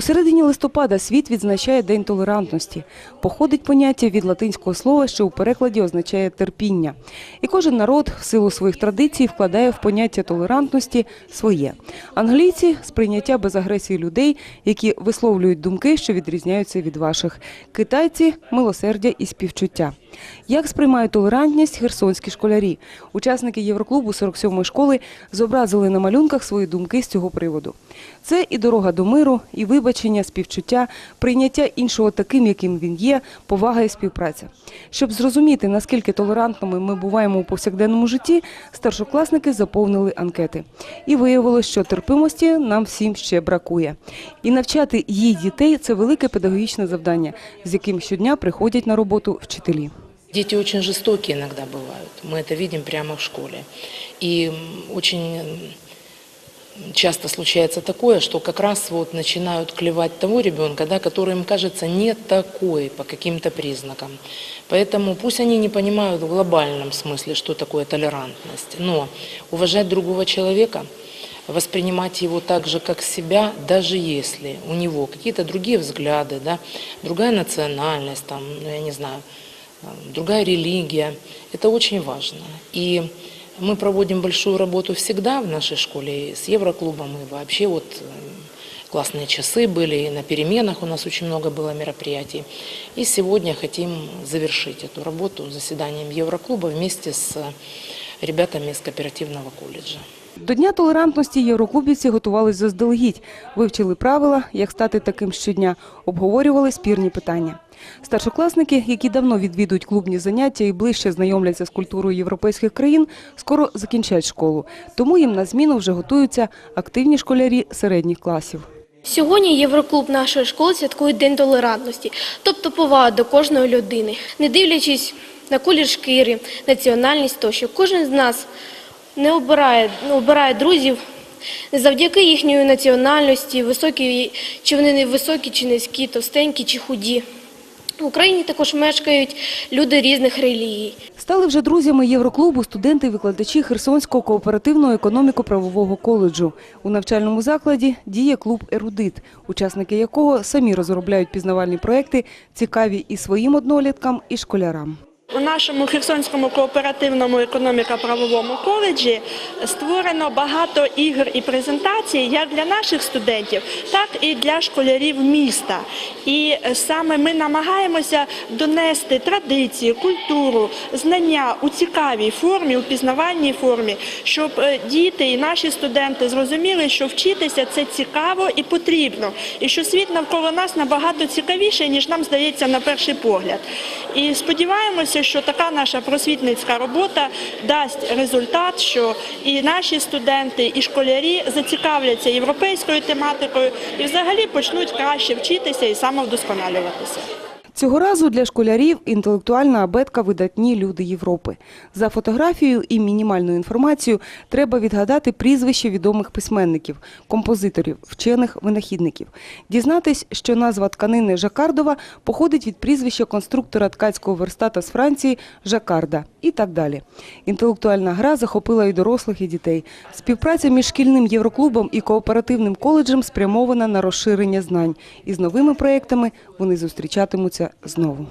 У середині листопада світ відзначає День толерантності. Походить поняття від латинського слова, що у перекладі означає терпіння. І кожен народ в силу своїх традицій вкладає в поняття толерантності своє. Англійці сприйняття без агресії людей, які висловлюють думки, що відрізняються від ваших. Китайці милосердя і співчуття. Як сприймають толерантність херсонські школярі? Учасники Євроклубу 47-ї школи зобразили на малюнках свої думки з цього приводу. Це і дорога до миру, і вибачення, співчуття, прийняття іншого таким, яким він є, повага і співпраця. Щоб зрозуміти, наскільки толерантними ми буваємо у повсякденному житті, старшокласники заповнили анкети. І виявилось, що терпимості нам всім ще бракує. І навчати її дітей це велике педагогічне завдання, з яким щодня приходять на роботу вчителі. Дети очень жестокие иногда бывают. Мы это видим прямо в школе. И очень часто случается такое, что как раз вот начинают клевать того ребенка, да, который им кажется не такой по каким-то признакам. Поэтому пусть они не понимают в глобальном смысле, что такое толерантность, но уважать другого человека, воспринимать его так же, как себя, даже если у него какие-то другие взгляды, да, другая национальность, там, ну, я не знаю, другая религия. Это очень важно. И мы проводим большую работу всегда в нашей школе и с Евроклубом, и вообще вот э, классные часы были, и на переменах у нас очень много было мероприятий. И сегодня хотим завершить эту работу заседанием Евроклуба вместе с ребятами из кооперативного колледжа. До Дня толерантності євроклубівці готувались заздалегідь, вивчили правила, як стати таким щодня, обговорювали спірні питання. Старшокласники, які давно відвідують клубні заняття і ближче знайомляться з культурою європейських країн, скоро закінчать школу. Тому їм на зміну вже готуються активні школярі середніх класів. Сьогодні Євроклуб нашої школи святкує День толерантності, тобто повага до кожної людини, не дивлячись на колір шкіри, національність тощо. Кожен з нас не обирає, не обирає друзів завдяки їхньої національності, високі, чи вони не високі, чи низькі, товстенькі, чи худі. В Україні також мешкають люди різних релігій. Стали вже друзями Євроклубу студенти і викладачі Херсонського кооперативного економіко-правового коледжу. У навчальному закладі діє клуб «Ерудит», учасники якого самі розробляють пізнавальні проекти, цікаві і своїм одноліткам, і школярам. У нашому Херсонському кооперативному економіко-правовому коледжі створено багато ігор і презентацій як для наших студентів, так і для школярів міста. І саме ми намагаємося донести традиції, культуру, знання у цікавій формі, у пізнавальній формі, щоб е, діти і наші студенти зрозуміли, що вчитися це цікаво і потрібно, і що світ навколо нас набагато цікавіший, ніж нам здається на перший погляд. І сподіваємося, що така наша просвітницька робота дасть результат, що і наші студенти, і школярі зацікавляться європейською тематикою і взагалі почнуть краще вчитися і самовдосконалюватися. Цього разу для школярів інтелектуальна абетка видатні люди Європи. За фотографією і мінімальною інформацією треба відгадати прізвище відомих письменників, композиторів, вчених винахідників. Дізнатись, що назва тканини Жакардова походить від прізвища конструктора ткацького верстата з Франції Жакарда і так далі. Інтелектуальна гра захопила і дорослих, і дітей. Співпраця між шкільним євроклубом і кооперативним коледжем спрямована на розширення знань. І з новими проєктами вони зустрічатимуться знову.